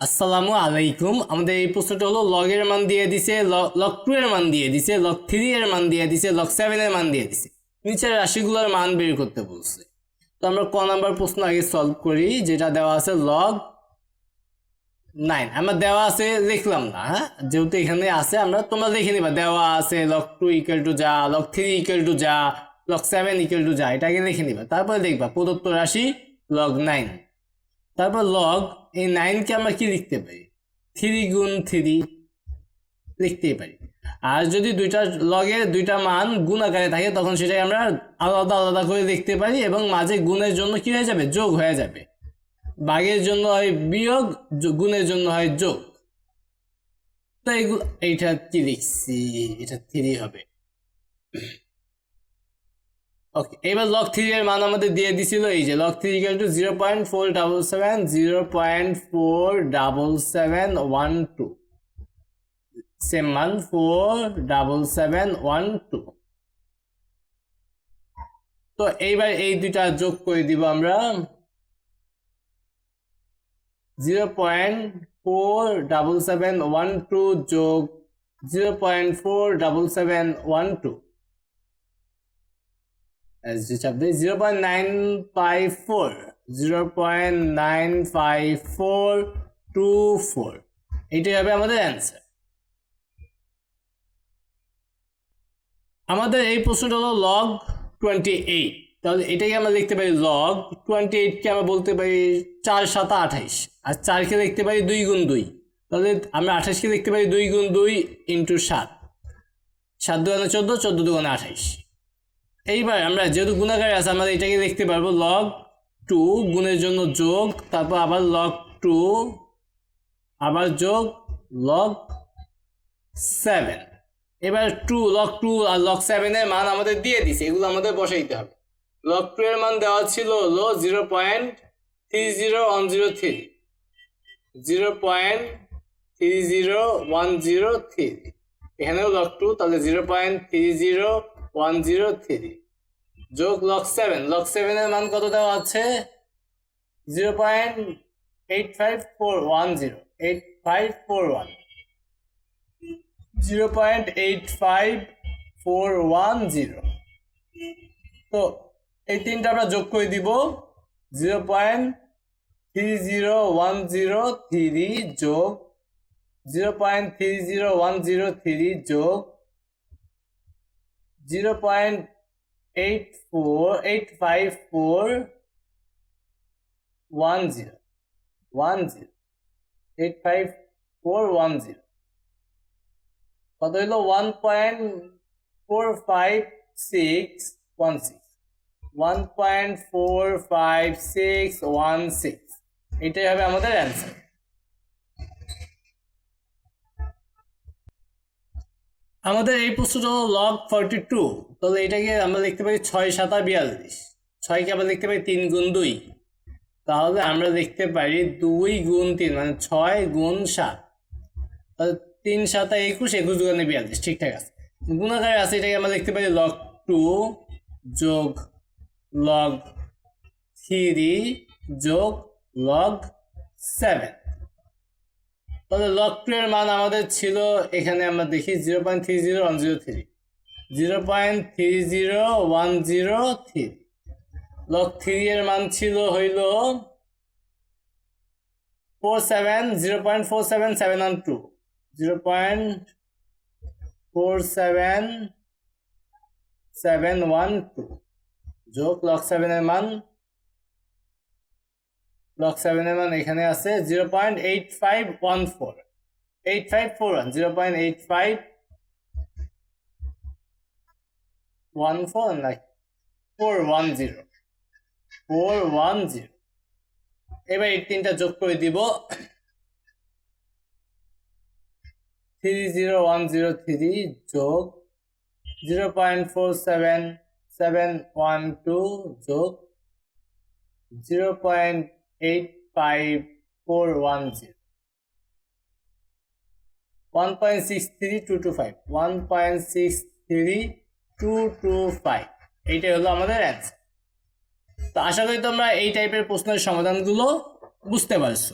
আসসালামু আলাইকুম। আমাদের এই প্রশ্নটা হলো লগের মান দিয়ে দিছে লগ টু এর মান দিয়ে দিছে লগ থ্রি এর মান দিয়ে দিছে লগ সেভেন এর মান দিয়ে দিছে। নিচের রাশিগুলোর মান বের করতে বলছে। তো আমরা ক নাম্বার প্রশ্ন আগে সলভ করি, যেটা দেওয়া আছে লগ নাইন আমরা দেওয়া আছে, লিখলাম না হ্যাঁ? যেহেতু এখানে আছে, আমরা তোমরা দেখে নিবা, দেওয়া আছে লগ টু ইকুয়াল টু যা লগ থ্রি ইকুয়াল টু যা লগ সেভেন ইকুয়াল টু যা এটাকে লিখে নিবা। তারপরে দেখবা, প্রদত্ত রাশি লগ নাইন তারপর লগ এই নাইনকে আমরা কি লিখতে পারি? থ্রি গুণ থ্রি লিখতেই পারি। আর যদি দুইটা লগের দুইটা মান গুণ আকারে থাকে, তখন সেটাকে আমরা আলাদা আলাদা করে লিখতে পারি এবং মাঝে গুণের জন্য কি হয়ে যাবে? যোগ হয়ে যাবে। বাঘের জন্য হয় বিয়োগ গুণের জন্য হয় যোগ। তো এইগুলো এইটা কি লিখছি? এটা থ্রি হবে। ওকে এবার লগ থ্রি মান আমাদের দিয়ে দিছিল এই যে log three equal to zero point four double seven zero point four double seven one two same মান four double seven one two তো এইবার এই দুইটা যোগ করে দিব আমরা zero point four double seven one two যোগ zero point four double seven one two as the chapter 0.954 0.95424 এটাই হবে আমাদের অ্যান্সার আমাদের এই প্রশ্নটা হলো লগ টোয়েন্টি এইট তাহলে এটাকে আমরা লিখতে পারি লগ টোয়েন্টি এইটকে আমরা বলতে পারি চার সাতা আঠাইশ। আর চারকে লিখতে পারি দুই গুণ দুই। তাহলে আমরা আঠাইশকে লিখতে পারি দুই গুণ দুই ইন্টু সাত। সাত দুগুণে চোদ্দ চোদ্দ দুগুণে আঠাইশ। এইবার আমরা যেহেতু গুণাকারে আছে, আমরা এটাকে দেখতে পারব লগ টু গুণের জন্য যোগ, তারপর আবার লগ টু আবার যোগ লগ সেভেন এবার টু লক টু আর লগ সেভেনের মান আমাদের দিয়ে দিছে, এগুলো আমাদের বসাইতে হবে। লক টু এর মান দেওয়া ছিল হলো zero point three zero one zero three zero point three zero one zero three এখানেও লক টু তাহলে zero point three zero one zero three যোগ লক সেভেন লগ সেভেনের মান কত দেওয়া আছে? Zero point eight five four one zero eight five four one zero point eight five four one zero তো এই তিনটা আমরা যোগ করে দিব। Zero point three zero one zero three যোগ। Zero point three zero one zero three যোগ। Zero point eight four eight five four one zero one zero eight five four one zero কত হইল? One point four five six one six one point four five six one six এটাই হবে আমাদের answer আমাদের এই প্রশ্নটা হলো log forty two তাহলে এটাকে আমরা লিখতে পারি ছয় সাতা বিয়াল্লিশ। ছয়কে আমরা লিখতে পারি তিন গুণ দুই। তাহলে আমরা লিখতে পারি দুই গুণ তিন মানে ছয় গুণ সাত। তাহলে তিন সাতা একুশ একুশ দুগুণে বিয়াল্লিশ, ঠিকঠাক আছে। গুণাকারে আছে, এটাকে আমরা লিখতে পারি লগ টু যোগ লগ থ্রি যোগ লগ সেভেন তাহলে এর মান আমাদের ছিল, এখানে আমরা দেখি zero point three zero one zero three zero point three zero one zero three log three এর মান ছিল হইল four seven zero point four seven seven one two zero point four seven seven one two যোগ log সেভেনের মান log সেভেনের মান এখানে আছে zero point eight five one four eight five four one zero point eight five one four নাকি four one zero four one zero এবার এই তিনটা যোগ করে দিব three zero one zero three যোগ zero point four seven seven one two যোগ zero point eight five four one zero one point six three two two five one point six three two two five এইটাই হলো আমাদের answer তো আশা করি তোমরা এই টাইপের প্রশ্নের সমাধানগুলো বুঝতে পারছ।